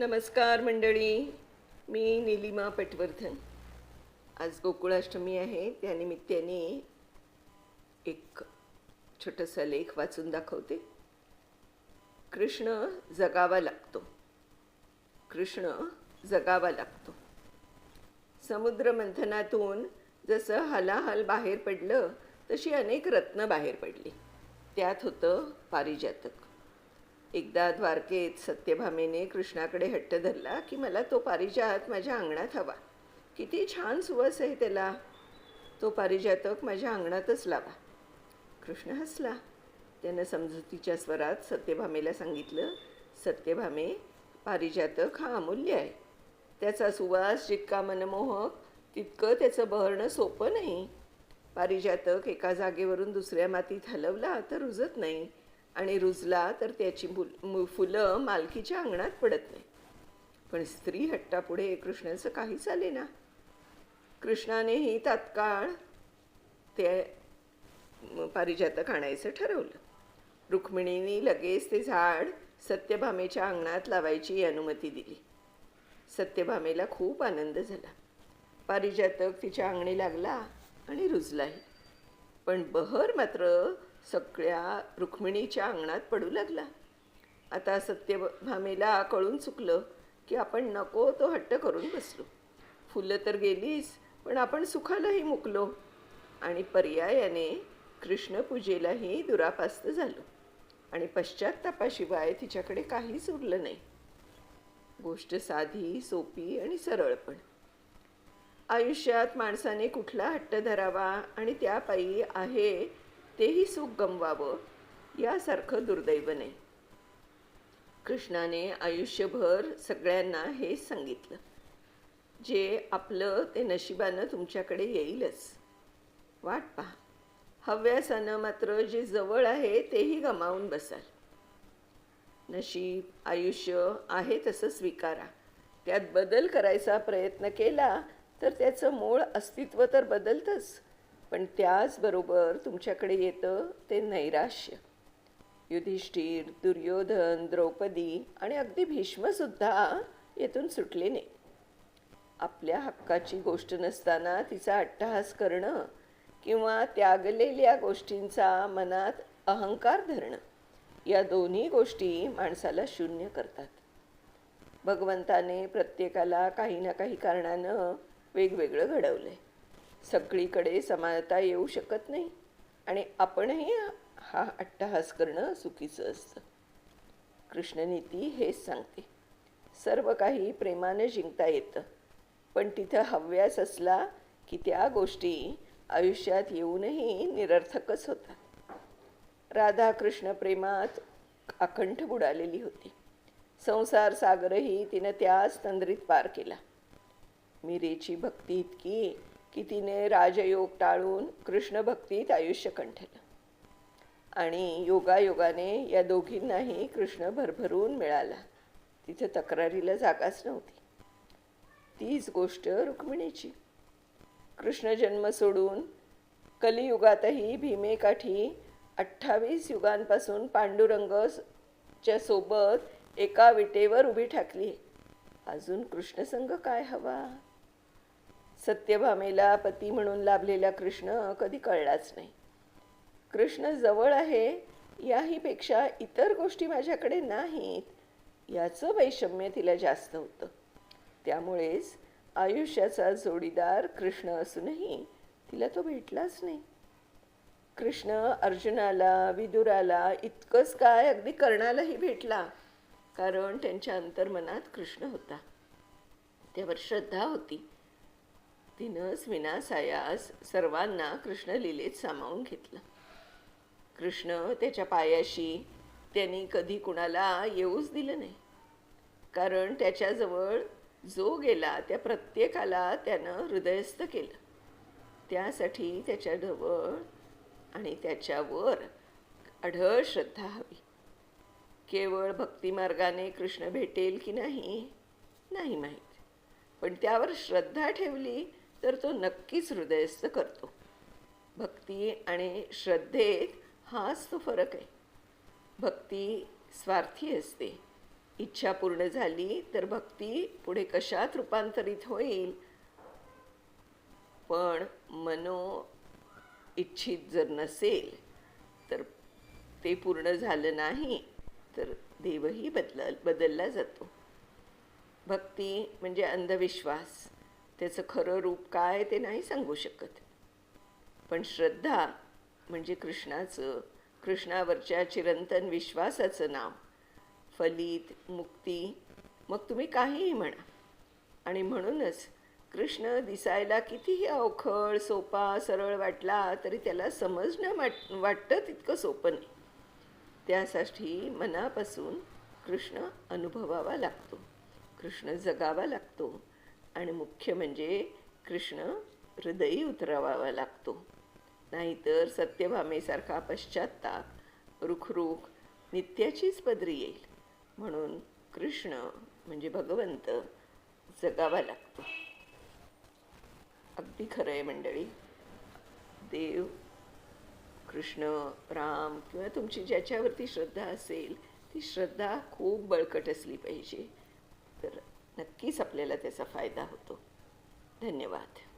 नमस्कार मंडळी मी निलिमा पटवर्धन. आज गोकुळाष्टमी आहे त्यानिमित्ताने एक छोटासा लेख वाचून दाखवते. कृष्ण जगावा लागतो. कृष्ण जगावा लागतो. समुद्र मंथनातून जसं हलाहल बाहेर पडलं तशी अनेक रत्न बाहेर पडली. त्यात होतं पारिजातक. एकदा द्वारकेत सत्यभामेने कृष्णाकडे हट्ट धरला की मला तो पारिजात माझ्या अंगणात हवा. किती छान सुवास आहे त्याला. तो पारिजातक माझ्या अंगणातच लावा. कृष्ण हसला. त्यानं समजुतीच्या स्वरात सत्यभामेला सांगितलं सत्यभामे पारिजातक हा अमूल्य आहे. त्याचा सुवास जितका मनमोहक तितकं त्याचं बहरणं सोपं नाही. पारिजातक एका जागेवरून दुसऱ्या मातीत हलवला तर रुजत नाही. आणि रुजला तर त्याची मुल मु फुलं मालकीच्या अंगणात पडत नाही. पण स्त्री हट्टापुढे कृष्णाचं काहीच आले ना. कृष्णानेही तात्काळ ते पारिजातक आणायचं ठरवलं. रुक्मिणीने लगेच ते झाड सत्यभामेच्या अंगणात लावायची अनुमती दिली. सत्यभामेला खूप आनंद झाला. पारिजातक तिच्या अंगणी लागला आणि रुजलाही. पण बहर मात्र सगळ्या रुक्मिणीच्या अंगणात पडू लागला. आता सत्यभामेला कळून चुकलं की आपण नको तो हट्ट करून बसलो. फुलं तर गेलीच पण आपण सुखालाही मुकलो. आणि पर्यायाने कृष्णपूजेलाही दुरापास्त झालो. आणि पश्चात्तापाशिवाय तिच्याकडे काहीच उरलं नाही. गोष्ट साधी सोपी आणि सरळ पण. आयुष्यात माणसाने कुठला हट्ट धरावा आणि त्यापायी आहे तेही सुख गमवावं यासारखं दुर्दैव नाही. कृष्णाने आयुष्यभर सगळ्यांना हे सांगितलं. जे आपलं ते नशिबानं तुमच्याकडे येईलच. वाट पहा. हव्यासानं मात्र जे जवळ आहे तेही गमावून बसाल. नशीब आयुष्य आहे तसं स्वीकारा. त्यात बदल करायचा प्रयत्न केला तर त्याचं मूळ अस्तित्व तर बदलतंच. पण त्याचबरोबर तुमच्याकडे येतं ते नैराश्य. युधिष्ठिर दुर्योधन द्रौपदी आणि अगदी भीष्मसुद्धा येथून सुटले नाही. आपल्या हक्काची गोष्ट नसताना तिचा अट्टहास करणं किंवा त्यागलेल्या गोष्टींचा मनात अहंकार धरणं या दोन्ही गोष्टी माणसाला शून्य करतात. भगवंताने प्रत्येकाला काही ना काही कारणानं वेगवेगळं घडवलं आहे सगळीकडे समानता येऊ शकत नाही. आणि आपणही हा अट्टहास करणं चुकीचं असतं. कृष्णनीती हेच सांगते. सर्व काही प्रेमानं जिंकता येतं. पण तिथं हव्यास असला की त्या गोष्टी आयुष्यात येऊनही निरर्थकच होतात. राधा कृष्ण प्रेमात अखंड बुडालेली होती. संसार सागरही तिनं त्याच तंद्रीत पार केला. मिरेची भक्ती इतकी की तिने राजयोग टाळून कृष्ण भक्तीत आयुष्य कंठलं. आणि योगायोगाने या दोघींनाही कृष्ण भरभरून मिळाला. तिथं तक्रारीला जागाच नव्हती. तीच गोष्ट रुक्मिणीची. कृष्ण जन्म सोडून कलियुगातही भीमेकाठी अठ्ठावीस युगांपासून पांडुरंगच्या सोबत एका विटेवर उभी ठाकली. अजून कृष्णसंग काय हवा? सत्यभामेला पती म्हणून लाभलेला कृष्ण कधी कळलाच नाही. कृष्ण जवळ आहे याहीपेक्षा इतर गोष्टी माझ्याकडे नाहीत याचं वैषम्य तिला जास्त होतं. त्यामुळेच आयुष्याचा जोडीदार कृष्ण असूनही तिला तो भेटलाच नाही. कृष्ण अर्जुनाला विदुराला इतकंच काय अगदी कर्णालाही भेटला कारण त्यांच्या अंतर्मनात कृष्ण होता. त्यावर श्रद्धा होती. तिनंच विनासायास सर्वांना कृष्ण लिलेत सामावून घेतलं. कृष्ण त्याच्या पायाशी त्यांनी कधी कुणाला येऊच दिलं नाही. कारण त्याच्याजवळ जो गेला त्या प्रत्येकाला त्यानं हृदयस्थ केलं. त्यासाठी त्याच्याजवळ आणि त्याच्यावर अढळ श्रद्धा हवी. केवळ भक्तिमार्गाने कृष्ण भेटेल की नाही? नाही माहीत. पण त्यावर श्रद्धा ठेवली तर तो नक्कीच हृदयस्थ करतो. भक्ती आणि श्रद्धेत हाच तो फरक आहे. भक्ती स्वार्थी असते. इच्छा पूर्ण झाली तर भक्ती पुढे कशात रूपांतरित होईल? पण मनो इच्छित जर नसेल तर ते पूर्ण झालं नाही तर देवही बदल बदलला जातो. भक्ती म्हणजे अंधविश्वास. त्याचं खरं रूप काय ते नाही सांगू शकत. पण श्रद्धा म्हणजे कृष्णाचं कृष्णावरच्या चिरंतन विश्वासाचं नाव फलित मुक्ती मग तुम्ही काहीही म्हणा. आणि म्हणूनच कृष्ण दिसायला कितीही अवखळ सोपा सरळ वाटला तरी त्याला समजणं वाट वाटतं तितकं सोपं नाही. त्यासाठी मनापासून कृष्ण अनुभवावा लागतो. कृष्ण जगावा लागतो. आणि मुख्य म्हणजे कृष्ण हृदयी उतरवावा लागतो. नाहीतर सत्यभामेसारखा पश्चात्ताप रुखरुख नित्याचीच पदरी येईल. म्हणून कृष्ण म्हणजे भगवंत जगावा लागतो. अगदी खरं आहे मंडळी. देव कृष्ण राम किंवा तुमची ज्याच्यावरती श्रद्धा असेल ती श्रद्धा खूप बळकट असली पाहिजे. तर नक्कीच आपल्याला त्याचा फायदा होतो. धन्यवाद.